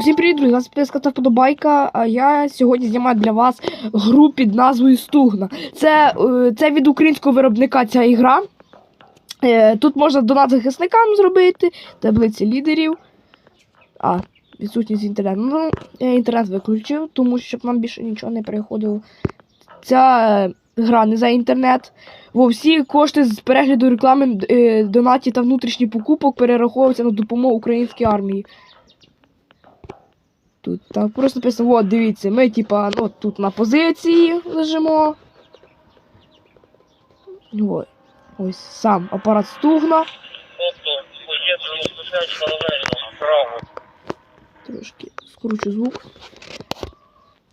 Усім привіт, друзі! Вас підписка та вподобайка. А я сьогодні знімаю для вас гру під назвою Стугна. Це, е, це від українського виробника ця ігра. Е, Тут можна донат захисникам зробити, таблиці лідерів. А, відсутність інтернету. Ну, я інтернет виключив, тому щоб нам більше нічого не приходило. Ця гра не за інтернет. Во всі кошти з перегляду реклами, е, донатів та внутрішніх покупок перераховуються на допомогу українській армії. Тут так просто написано, от дивіться, ми типа ну, тут на позиції лежимо. Ой, ось сам апарат стугна. Трошки скручу звук.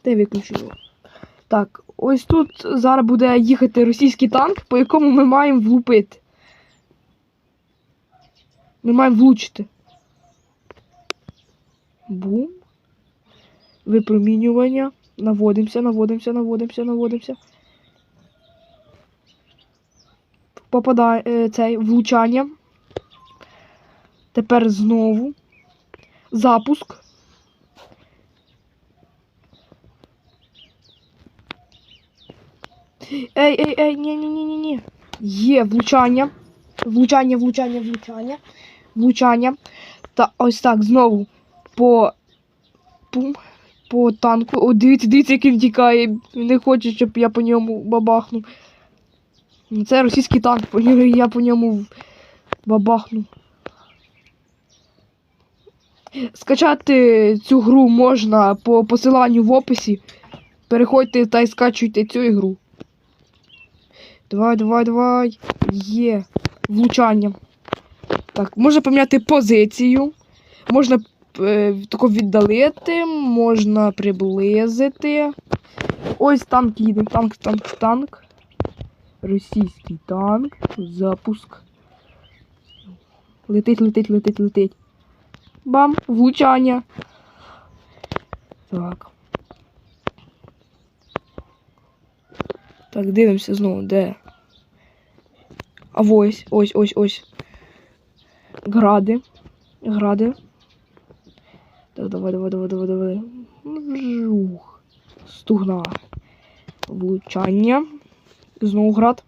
Де виключу його? Так, ось тут зараз буде їхати російський танк, по якому ми маємо влупити. Ми маємо влучити. Бум. Випромінювання. Наводимося, наводимося, наводимося, наводимося. Попадає е, цей влучання. Тепер знову. Запуск. Ей, ей, ей, ні, ні, ні, ні, ні. Є влучання. Влучання, влучання, влучання. Влучання. Та ось так знову по. Пум. По танку. О, дивіться, дивіться, як він тікає. Не хоче, щоб я по ньому бабахнув. Ну, Це російський танк, я по ньому бабахну. Скачати цю гру можна по посиланню в описі. Переходьте та й скачуйте цю ігру. Давай, давай, давай. Є. Влучання. Так, можна поміняти позицію. Можна е, тако віддалити, можна приблизити. Ось танк їде. Танк, танк, танк. Російський танк. Запуск. Летить, летить, летить, летить. Бам! Влучання. Так. Так, дивимося знову, де. А ось, ось, ось, ось. Гради. Гради. Так, давай, давай, давай, давай, давай. Жух. Стугна. Влучання. Знову град.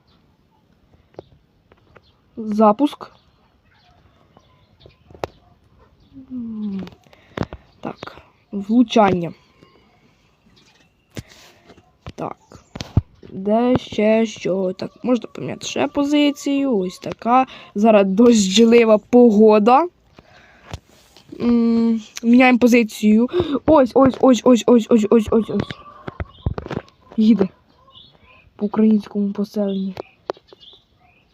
Запуск. Так. Влучання. Так. Де ще що? Так, можна поміняти ще позицію. Ось така. Зараз дощлива погода. Міняємо позицію. Ось, ось, ось, ось, ось, ось, ось, ось, ось. Їде. По українському поселенні.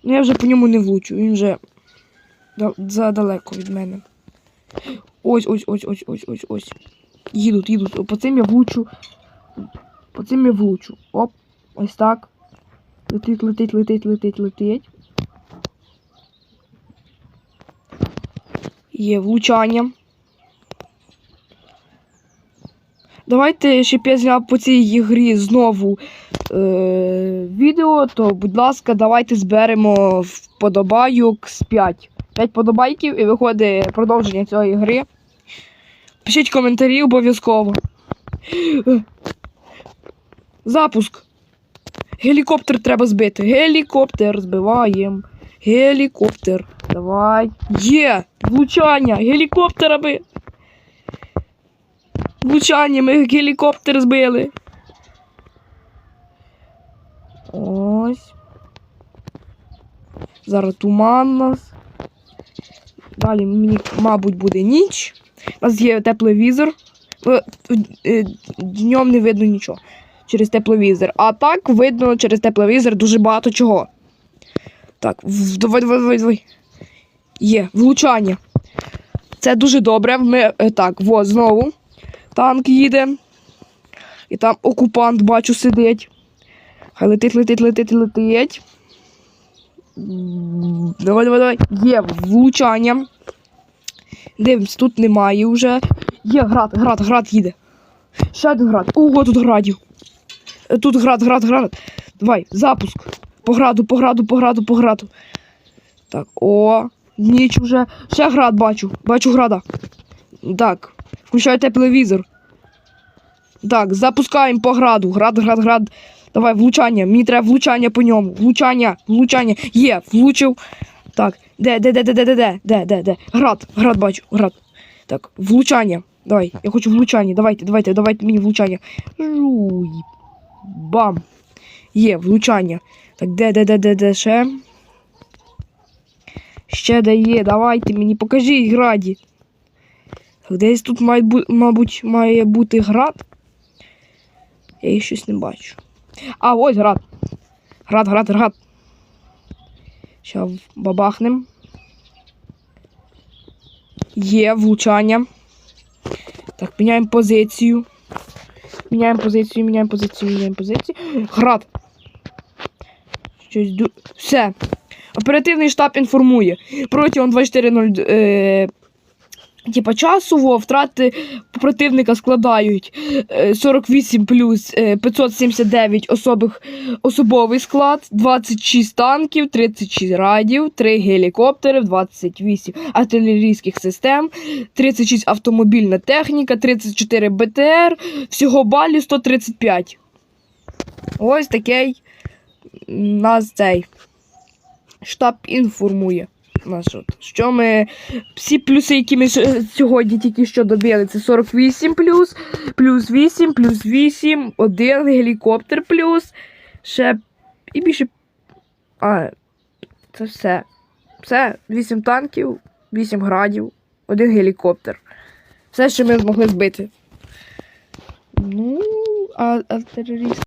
Ну, я вже по ньому не влучу, він вже задалеко від мене. Ось, ось, ось, ось, ось, ось, ось. Їдуть, їдуть. По цим я влучу. По цим я влучу. Оп. Ось так. Летить, летить, летить, летить, летить. Є влучання. Давайте, щоб я зняв по цій грі знову е- відео, то, будь ласка, давайте зберемо вподобайок з 5. 5 подобайків і виходить продовження цієї гри. Пишіть коментарі обов'язково. Е. Запуск. Гелікоптер треба збити. Гелікоптер збиваємо. Гелікоптер. Давай. Є! Влучання! Гелікоптерами! Влучання, ми гелікоптер збили. Ось. Зараз туман нас. Далі мені, мабуть, буде ніч. У нас є тепловізор. Е, Днем не видно нічого через тепловізор. А так видно через тепловізор дуже багато чого. Так, давай, давай, давай, давай. Є, влучання. Це дуже добре. Ми е, так, во, знову. Танк їде. І там окупант, бачу, сидить. Хай летить, летить, летить, летить. Давай, давай, давай. Є влучання. Дивимось, тут немає вже. Є град, град, град їде. Ще один град. Ого, тут градів. Тут град, град, град. Давай, запуск. По граду, по граду, по граду, по граду. Так, о, ніч уже. Ще град бачу. Бачу града. Так, включаю тепловізор. Так, запускаємо по граду. Град, град, град. Давай, влучання. Мені треба влучання по ньому. Влучання, влучання. Є, влучив. Так, де, де, де, де, де, де, де, де, де, де. Град, град бачу, град. Так, влучання. Давай, я хочу влучання. Давайте, давайте, давайте мені влучання. Жуй. Бам. Є, влучання. Так, де, де, де, де, де ще? Ще де є, давайте мені покажіть граді. Так, десь тут має, бу- мабуть, має бути град. Я їх щось не бачу. А, ось град. Град, град, град. Ща бабахнем. Є влучання. Так, міняємо позицію. Міняємо позицію, міняємо позицію, міняємо позицію. Град. Щось ду... Все. Оперативний штаб інформує. Протягом 24.0 е, типа часу во, втрати противника складають е, 48 плюс е, 579 особих, особовий склад, 26 танків, 36 радів, 3 гелікоптери, 28 артилерійських систем, 36 автомобільна техніка, 34 БТР, всього балів 135. Ось такий нас цей штаб інформує. От, що ми всі плюси, які ми сьогодні тільки що добили, це 48 плюс, плюс 8, плюс 8, один гелікоптер плюс, ще і більше. А, це все. Все, 8 танків, 8 градів, один гелікоптер. Все, що ми змогли збити. Ну, а, а терорист.